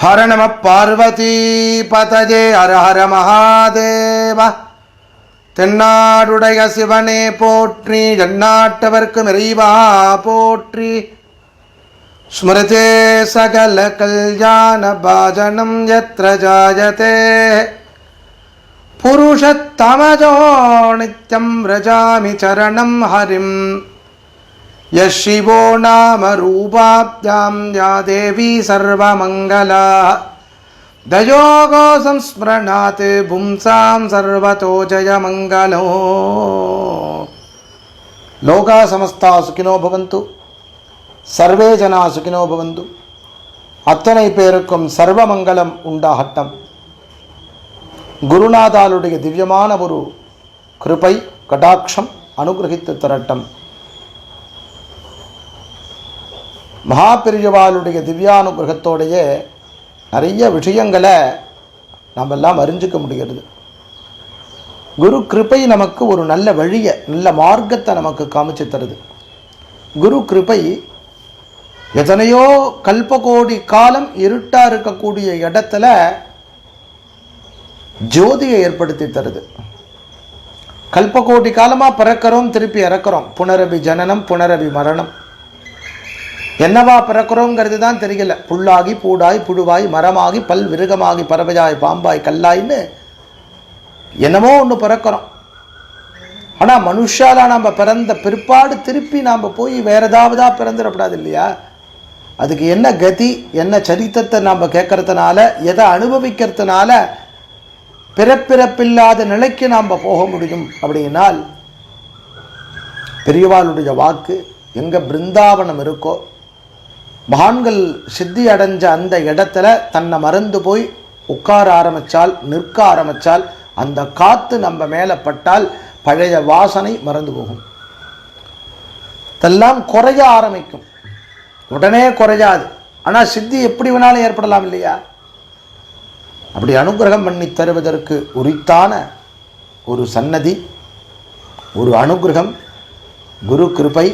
ஹர நம பார்வதி பதஜே ஹர ஹர மகாதேவ தென்னாடுடைய சிவனே போற்றி ஜன்னாட்டவர்க்கும் இறைவா போற்றி. ஸ்மிருதே சகல கல்யாண பாஜனம் எத்திர ஜாயதே. புருஷத்தமஜோ நித்யம் ரஜாமி சரணம் ஹரிம். यः शिवो नाम रूपाब्जां या देवी सर्वमङ्गला दयोगो संस्मरणात् पुंसां सर्वतो जयमङ्गलो लोका समस्ता सुखिनो भवन्तु சர்வே ஜனா சுகினோ பவந்து அத்தனை பேருக்கும் சர்வமங்கலம் உண்டாகட்டம் குருநாதாளுடைய திவ்யமான ஒரு கிருபை கடாட்சம் அனுகிரகித்து தரட்டம் மகாபெரியவாளுடைய திவ்யானுகிரகத்தோடைய நிறைய விஷயங்களை நம்ம எல்லாம் அறிஞ்சிக்க முடிகிறது. குரு கிருபை நமக்கு ஒரு நல்ல வழியை நல்ல மார்க்கத்தை நமக்கு காமிச்சு தருது. குரு கிருபை எத்தனையோ கல்பகோடி காலம் இருட்டாக இருக்கக்கூடிய இடத்துல ஜோதியை ஏற்படுத்தி தருது. கல்பகோடி காலமாக பிறக்கிறோம் திருப்பி இறக்குறோம். புனரபி ஜனனம் புனரபி மரணம். என்னவா பிறக்கிறோங்கிறது தான் தெரியல. புல்லாகி பூடாய் புழுவாய் மரமாகி பல் விருகமாகி பறவையாய் பாம்பாய் கல்லாயின்னு என்னமோ ஒன்று பிறக்கிறோம். ஆனால் மனுஷால நாம் பிறந்த பிற்பாடு திருப்பி நாம் போய் வேற ஏதாவதா பிறந்துடக்கூடாது இல்லையா? அதுக்கு என்ன கதி என்ன சரித்திரத்தை நாம் கேட்கறதுனால எதை அனுபவிக்கிறதுனால பிறப்பிறப்பில்லாத நிலைக்கு நாம் போக முடியும் அப்படின்னால் பெரியவாளுடைய வாக்கு எங்கே பிருந்தாவனம் இருக்கோ மகான்கள் சித்தி அடைஞ்ச அந்த இடத்துல தன்னை மறந்து போய் உட்கார ஆரம்பித்தால் நிற்க ஆரம்பித்தால் அந்த காற்று நம்ம மேலே பட்டால் பழைய வாசனை மறந்து போகும். இதெல்லாம் குறைய ஆரம்பிக்கும். உடனே குறையாது. ஆனால் சித்தி எப்படி வேணாலும் ஏற்படலாம் இல்லையா? அப்படி அனுகிரகம் பண்ணி தருவதற்கு உரித்தான ஒரு சன்னதி ஒரு அனுகிரகம் குரு கிருபை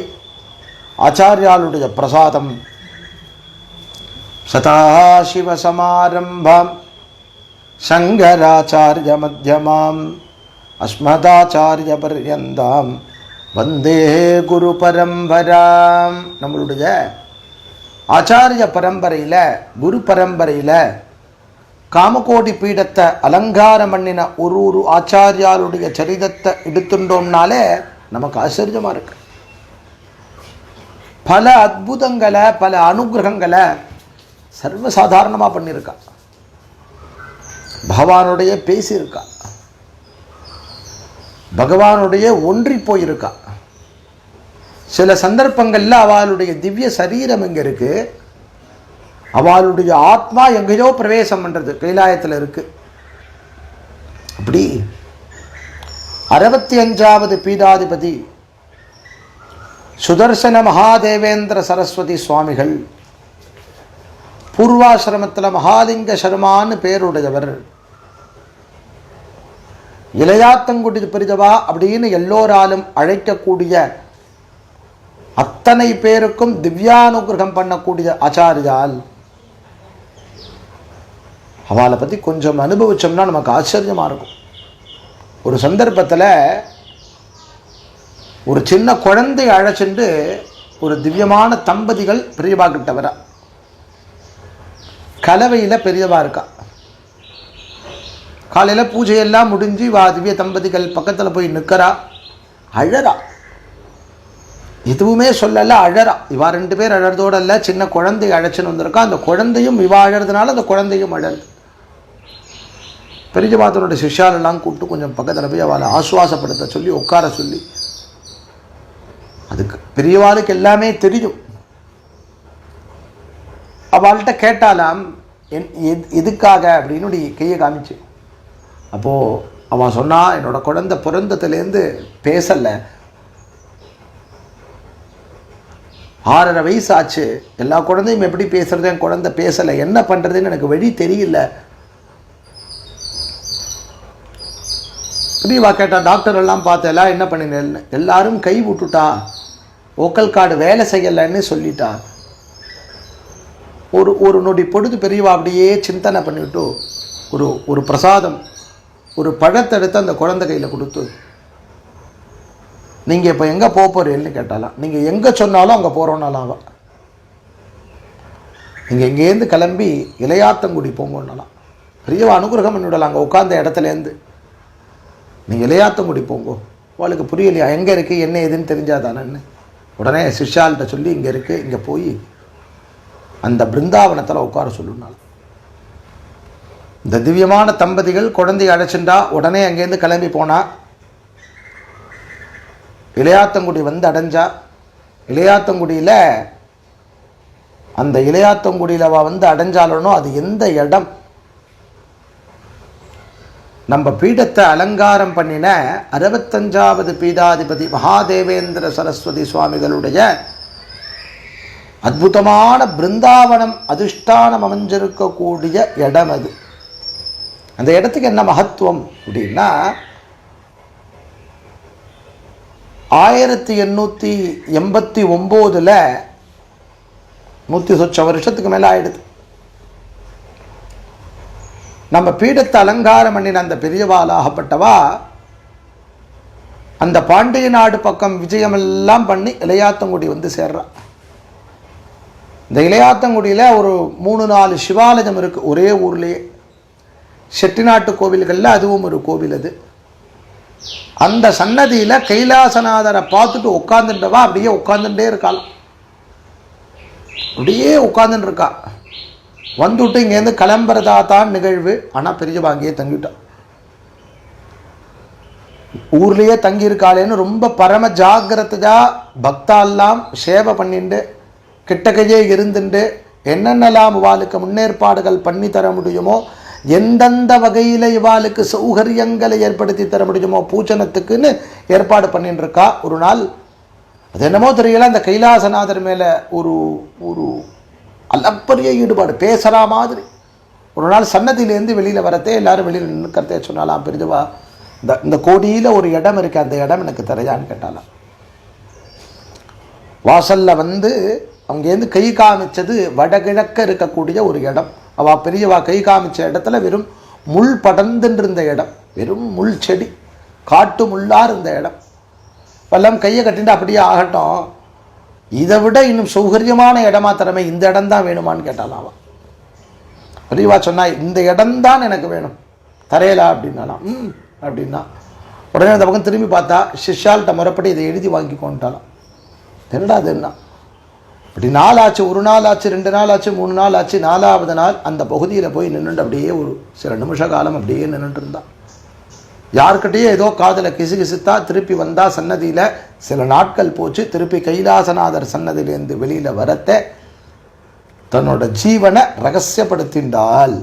ஆச்சாரியாளுடைய பிரசாதம் சதாசிவசமாரம்பாம் சங்கராச்சாரிய மத்தியமாம் அஸ்மதாச்சாரிய பர்யந்தாம் வந்தே குரு பரம்பராம் நம்மளுடைய ஆச்சாரிய பரம்பரையில் குரு பரம்பரையில் காமகோடி பீடத்தை அலங்காரம் பண்ணின ஒரு ஒரு ஆச்சாரியாருடைய சரிதத்தை எடுத்துட்டோம்னாலே நமக்கு ஆச்சரியமாக இருக்கு. பல அற்புதங்களை பல அனுகிரகங்களை சர்வசாதாரணமாக பண்ணியிருக்கா. பகவானுடைய பேசியிருக்கா. பகவானுடைய ஒன்றி போயிருக்கா. சில சந்தர்ப்பங்களில் அவளுடைய திவ்ய சரீரம் இங்கே இருக்கு? அவளுடைய ஆத்மா எங்கேயோ பிரவேசம் பண்ணுறது கைலாயத்தில் இருக்கு. அப்படி அறுபத்தி அஞ்சாவது பீடாதிபதி சுதர்சன மகாதேவேந்திர சரஸ்வதி சுவாமிகள் பூர்வாசிரமத்தில் மகாலிங்க சர்மான்னு பேருடையவர். இளையாத்தங்குடி பெரிதவா அப்படின்னு எல்லோராலும் அழைக்கக்கூடிய அத்தனை பேருக்கும் திவ்யானுகிரகம் பண்ணக்கூடிய ஆச்சாரியால் அவளை பற்றி கொஞ்சம் அனுபவிச்சோம்னா நமக்கு ஆச்சரியமாக இருக்கும். ஒரு சந்தர்ப்பத்தில் ஒரு சின்ன குழந்தை அழைச்சிட்டு ஒரு திவ்யமான தம்பதிகள் பெரியவா வரா கலவையில் பெரியவா இருக்கா? காலையில் பூஜையெல்லாம் முடிஞ்சு வா திவ்ய தம்பதிகள் பக்கத்தில் போய் நிற்கிறா அழறா. எதுவுமே சொல்லலை அழறா. இவா ரெண்டு பேர் அழறதோடு இல்லை சின்ன குழந்தை அழைச்சின்னு வந்திருக்கா. அந்த குழந்தையும் இவா அழறதுனால அந்த குழந்தையும் அழறது. பெரியவாத்தனோட சிஷ்யாலெல்லாம் கூப்பிட்டு கொஞ்சம் பக்கத்தில் போய் அவளை ஆசுவாசப்படுத்த சொல்லி உட்கார சொல்லி. அதுக்கு பெரியவாளுக்கு எல்லாமே தெரியும். அவள்கிட்ட கேட்டாலாம் என் எது எதுக்காக அப்படின்னு கையை காமிச்சு. அப்போது அவன் சொன்னான் என்னோடய குழந்தை பிறந்ததுலேருந்து பேசலை. ஆறரை வயசு ஆச்சு எல்லா குழந்தையும் எப்படி பேசுறது? என் குழந்தை பேசலை. என்ன பண்ணுறதுன்னு எனக்கு வழி தெரியல. புரியவா கேட்டா டாக்டர் எல்லாம் பார்த்தெல்லாம் என்ன பண்ணினேன் எல்லாரும் கை விட்டுட்டா. ஓக்கல் கார்டு வேலை செய்யலைன்னு சொல்லிட்டான் ஒரு ஒரு நொடி பொழுது பெரியவா அப்படியே சிந்தனை பண்ணிவிட்டு ஒரு ஒரு பிரசாதம் ஒரு பழத்தை எடுத்து அந்த குழந்தை கையில் கொடுத்து நீங்கள் இப்போ எங்கே போக போகிறீங்கன்னு கேட்டாலாம் நீங்கள் எங்கே சொன்னாலும் அங்கே போகிறோன்னாலும் நீங்கள் இங்கேருந்து கிளம்பி இளையாத்தங்குடி போங்கன்னாலாம் பெரியவா அனுகிரகம் பண்ணிவிடலாம். அங்கே உட்காந்த இடத்துலேருந்து. நீங்கள் இளையாத்தங்குடி போங்கோ. அவளுக்கு புரியலையா? எங்கே இருக்குது என்ன ஏதுன்னு தெரிஞ்சாதானன்னு. உடனே சிஷால்கிட்ட சொல்லி இங்கே இருக்குது இங்கே போய் அந்த பிருந்தாவனத்தில் உட்கார சொல்லுனாலும் இந்த திவ்யமான தம்பதிகள் குழந்தையை அழைச்சிண்டா உடனே அங்கேருந்து கிளம்பி போனா. இளையாத்தங்குடி வந்து அடைஞ்சா. இளையாத்தங்குடியில் அந்த இளையாத்தங்குடியில் அவள் வந்து அடைஞ்சாலனோ அது எந்த இடம்? நம்ம பீடத்தை அலங்காரம் பண்ணின அறுபத்தஞ்சாவது பீடாதிபதி மகாதேவேந்திர சரஸ்வதி சுவாமிகளுடைய அற்புதமான பிருந்தாவனம் அதிஷ்டானம் அமைஞ்சிருக்கக்கூடிய இடம் அது. அந்த இடத்துக்கு என்ன மகத்துவம் அப்படின்னா ஆயிரத்தி எண்ணூற்றி எண்பத்தி ஒம்போதில் நூற்றி சொச்ச வருஷத்துக்கு மேலே ஆயிடுது. நம்ம பீடத்தை அலங்காரம் பண்ணின அந்த பெரியவாளாகப்பட்டவா அந்த பாண்டிய நாடு பக்கம் விஜயமெல்லாம் பண்ணி இளையாத்தங்குடி வந்து சேர்றான் இந்த இளையாத்தங்குடியில் ஒரு மூணு நாலு சிவாலயம் இருக்குது ஒரே ஊர்லேயே. செட்டிநாட்டு கோவில்களில் அதுவும் ஒரு கோவில் அது. அந்த சன்னதியில் கைலாசநாதரை பார்த்துட்டு உட்காந்துட்டவா அப்படியே உட்காந்துட்டே இருக்காளாம். அப்படியே உட்காந்துட்டு இருக்கா. வந்துவிட்டு இங்கேருந்து கிளம்புறதா தான் நிகழ்வு. ஆனால் பெரியவா அங்கேயே தங்கிட்டான் ஊர்லேயே தங்கியிருக்காளேன்னு ரொம்ப பரம ஜாகிரதையாக பக்தாலாம் சேவை பண்ணிண்டு கிட்டக்கையே இருந்துட்டு என்னென்னலாம் இவாளுக்கு முன்னேற்பாடுகள் பண்ணி தர முடியுமோ எந்தெந்த வகையில் இவாளுக்கு சௌகரியங்களை ஏற்படுத்தி தர முடியுமோ பூஜனத்துக்குன்னு ஏற்பாடு பண்ணிட்டு இருக்கா ஒரு நாள் அது என்னமோ தெரியல அந்த கைலாசநாதர் மேலே ஒரு ஒரு அளப்பரிய ஈடுபாடு பேசுகிற மாதிரி. ஒரு நாள் சன்னதியிலேருந்து வெளியில் வரத்தே எல்லாரும் வெளியில் நின்றுக்கிறதே சொன்னாலாம் பெரிதுவா இந்த இந்த கோடியில் ஒரு இடம் இருக்கு அந்த இடம் எனக்கு தெரியான்னு கேட்டாலாம். வாசலில் வந்து அங்கேருந்து கை காமிச்சது வடகிழக்க இருக்கக்கூடிய ஒரு இடம். அவள் பெரியவா கை காமிச்ச இடத்துல வெறும் முள் படர்ந்துருந்த இடம். வெறும் முள் செடி காட்டு முள்ளாக இருந்த இடம். எல்லாம் கையை கட்டிட்டு அப்படியே ஆகட்டும். இதை விட இன்னும் சௌகரியமான இடமா திறமை இந்த இடம் தான் வேணுமான்னு கேட்டாலாம் அவன் பெரியவா சொன்னா இந்த இடம்தான் எனக்கு வேணும். தரையலா அப்படின்னாலாம் ம் அப்படின்னா. உடனே அந்த பக்கம் திரும்பி பார்த்தா சிஷால்கிட்ட முறைப்படி இதை எழுதி வாங்கி கொண்டாலாம் என்னடா அது என்ன? இப்படி நாள் ஆச்சு ஒரு நாள் ஆச்சு ரெண்டு நாள் ஆச்சு மூணு நாள் ஆச்சு நாலாவது நாள் அந்த பகுதியில் போய் நின்றுட்டு அப்படியே ஒரு சில நிமிஷ காலம் அப்படியே நின்றுட்டு இருந்தான் யார்கிட்டயே ஏதோ காதில் கிசு கிசுத்தா திருப்பி வந்தால் சன்னதியில் சில நாட்கள் போச்சு. திருப்பி கைலாசநாதர் சன்னதியிலேருந்து வெளியில் வரத்த தன்னோட ஜீவனை ரகசியப்படுத்தின்றால்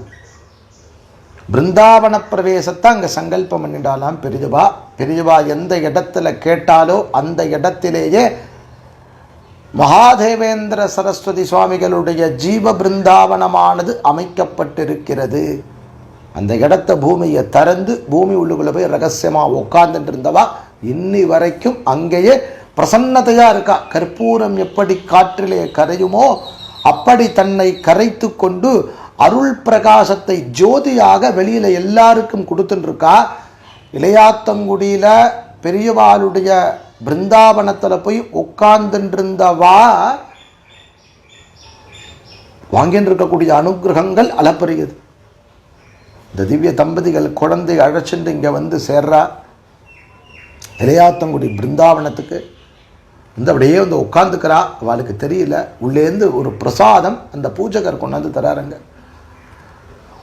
பிருந்தாவன பிரவேசத்தை அங்கே சங்கல்பம் பண்ணிட்டாலாம் பெரிதுவா பெரிதுவா எந்த இடத்துல கேட்டாலோ அந்த இடத்திலேயே மகாதேவேந்திர சரஸ்வதி சுவாமிகளுடைய ஜீவ பிருந்தாவனமானது அமைக்கப்பட்டிருக்கிறது. அந்த இடத்த பூமியை திறந்து பூமி உள்ளுக்குள்ள போய் ரகசியமாக உட்கார்ந்துட்டு இருந்தவா இன்னி வரைக்கும் அங்கேயே பிரசன்னதையாக இருக்கா? கற்பூரம் எப்படி காற்றிலே கரையுமோ அப்படி தன்னை கரைத்து கொண்டு அருள் பிரகாசத்தை ஜோதியாக வெளியில் எல்லாருக்கும் கொடுத்துட்டு இருக்கா பெரியவாளுடைய பிருந்தாவனத்தில் போய் உட்கார்ந்துருந்தவா? இருந்தவா வாங்கின்னு இருக்கக்கூடிய அனுகிரகங்கள் அளப்பரியது. இந்த திவ்ய தம்பதிகள் குழந்தை அழைச்சிட்டு இங்கே வந்து சேர்றா. இளையாத்தங்குடி பிருந்தாவனத்துக்கு. வந்து அப்படியே வந்து உட்காந்துக்கிறா அவளுக்கு தெரியல. உள்ளேருந்து ஒரு பிரசாதம் அந்த பூஜகர் கொண்டாந்து தராருங்க.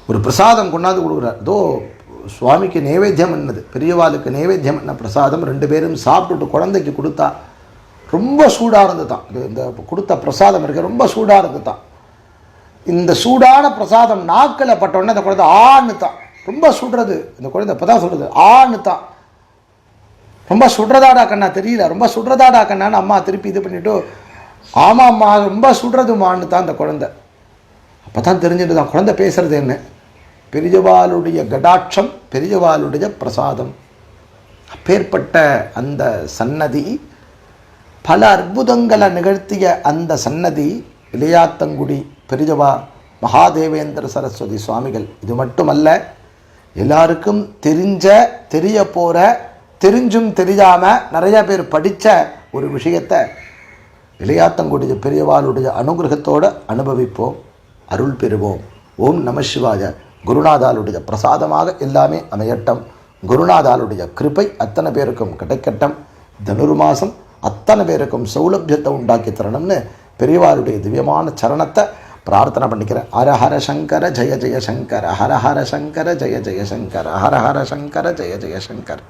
ஒரு பிரசாதம் கொண்டாந்து கொடுக்குறார். ஏதோ சுவாமிக்கு நைவேத்தியம் என்னது பெரியவாளுக்கு நைவேத்தியம் என்ன பிரசாதம் ரெண்டு பேரும் சாப்பிட்டுட்டு குழந்தைக்கு கொடுத்தா ரொம்ப சூடாக இருந்து தான் இந்த கொடுத்த பிரசாதம் இருக்க ரொம்ப சூடாக இருந்து தான் இந்த சூடான பிரசாதம் நாக்கில் பட்ட அந்த குழந்தை ஆன்னு தான் ரொம்ப சுடுறது இந்த குழந்தை இப்போ தான் சொல்கிறது ஆன்னு தான் ரொம்ப சுடுறதாடா கண்ணா தெரியல. ரொம்ப சுடுறதாடா கண்ணான்னு அம்மா திருப்பி இது பண்ணிட்டு ஆமாம் அம்மா ரொம்ப சுடுறதுமான்னு தான் அந்த குழந்தை. அப்போ தான் தெரிஞ்சுட்டு தான் குழந்தை பேசுறது என்ன பெரியவாளுடைய கடாட்சம் பெரியவாளுடைய பிரசாதம். அப்பேற்பட்ட அந்த சன்னதி பல அற்புதங்களை நிகழ்த்திய அந்த சன்னதி இளையாத்தங்குடி பெரியவா மகாதேவேந்திர சரஸ்வதி சுவாமிகள். இது மட்டுமல்ல எல்லாருக்கும் தெரிஞ்ச தெரிய போகிற தெரிஞ்சும் தெரியாமல் நிறைய பேர் படித்த ஒரு விஷயத்தை இளையாத்தங்குடிய பெரியவாளுடைய அனுகிரகத்தோடு அனுபவிப்போம் அருள் பெறுவோம். ஓம் நம சிவாய. குருநாதாளுடைய பிரசாதமாக எல்லாமே அமையட்டும். குருநாதாளுடைய கிருபை அத்தனை பேருக்கும் கிடைக்கட்டும். தனுர்மாசம் அத்தனை பேருக்கும் சௌலபியத்தை உண்டாக்கி தரணும்னு பெரியவாருடைய திவ்யமான சரணத்தை பிரார்த்தனை பண்ணிக்கிறேன். ஹர ஹர சங்கர ஜெய ஜெயசங்கர ஹர ஹர சங்கர ஜெய ஜெயசங்கர ஹர ஹர சங்கர ஜெய ஜெயசங்கர்